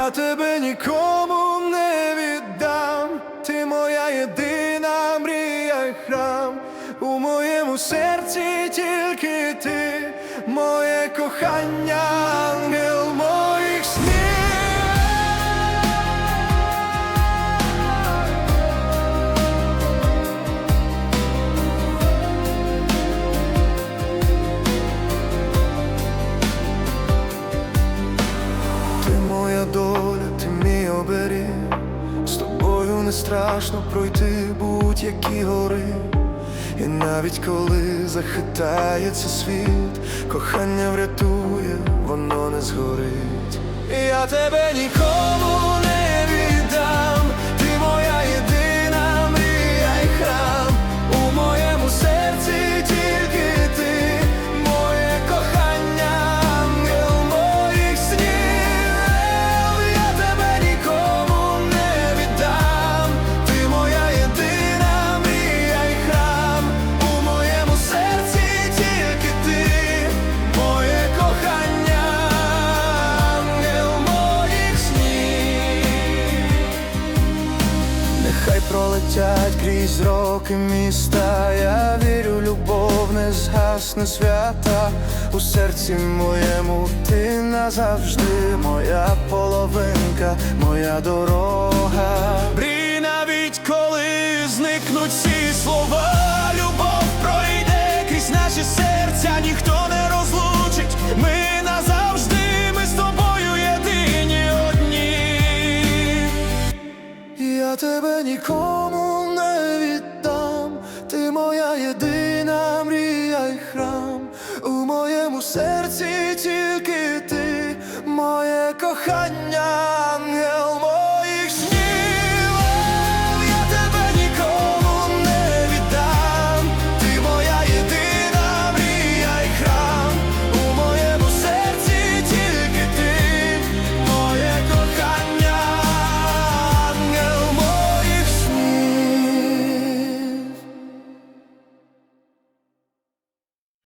Я тебе нікому не віддам, ти моя єдина мрія й храм. У моєму серці тільки ти, моє кохання, доля, ти мій оберіг З тобою не страшно пройти будь-які гори І навіть коли захитається світ, кохання врятує, воно не згорить. Я тебе нікому Пролетять крізь роки міста, я вірю, любов не згасне свята у серці моєму ти назавжди, моя половинка, моя дорога. Брій навіть коли зникнуть всі слова, любов пройде крізь наші серця, ніхто не розлучить. Ми назавжди, ми з тобою єдині одні. Я тебе нікому серці тільки ти, моє кохання,